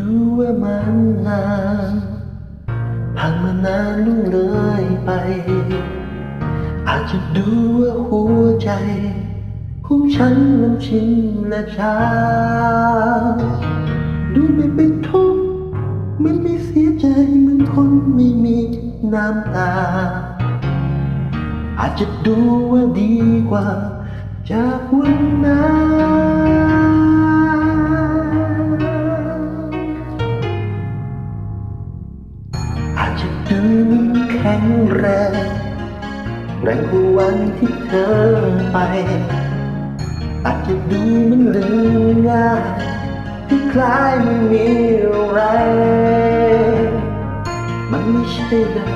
ดูว่ามันผ่านมานานล่วงเลยไป อาจจะดูว่าหัวใจของฉันมันชินและชา ดูไม่เป็นทุกข์มันไม่เสียใจเหมันคนไม่มีน้ำตา อาจจะดูว่าดีกว่าจากวันนั้น แรงแรงกว่าวันที่เธอไป อาจจะดูมันลืมง่ายที่คล้ายไม่มีอะไร มันไม่ใช่เลย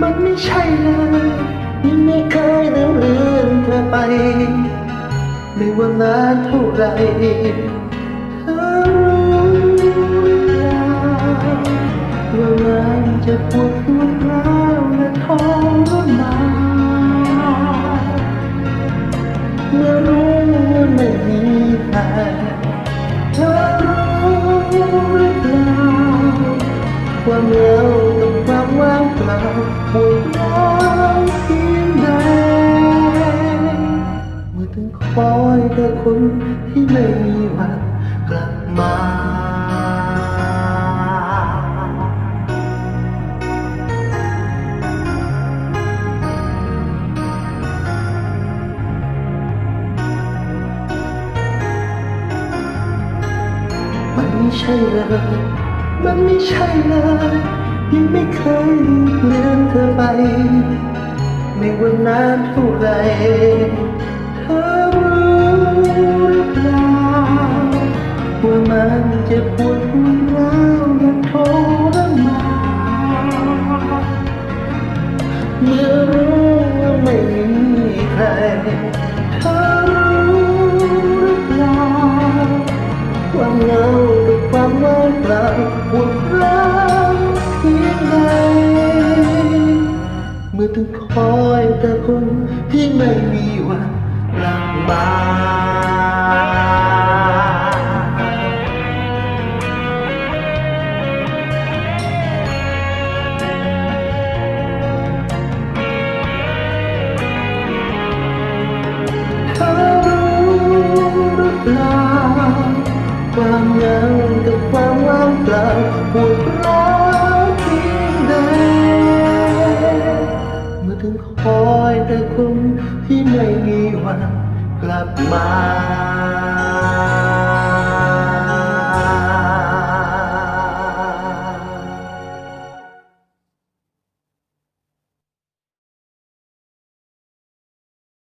มันไม่ใช่เลยยังไม่เคยลืมเลือนเธอไป ไม่ว่านานเท่าไรเธอรู้หรือเปล่าว่ามันจะปวดปวดร้าว มีใครเธอรู้หรือเปล่าความเหงากับความว่างเปล่าปวดร้าวเพียงใดเมื่อต้องคอยแต่คนที่ไม่มีวันกลับมา ช่เลย มันไม่ใช่เลย ยังไม่เคยเลือนเธอไปไม่ว่านานเท่าไหรเธอรู้หรือเปล่าว่ามันจะปวดปวร้าวและทรมานเมื่อรู้ว่าไม่มีใครเธอรู้หรือเปล่าควาเงา ว่างเปล่าปวดร้าวเพียงใดเมื่อต้องคอยแต่คนที่ไม่มีวันกลับมา ที่ไม่มีวันกลับมา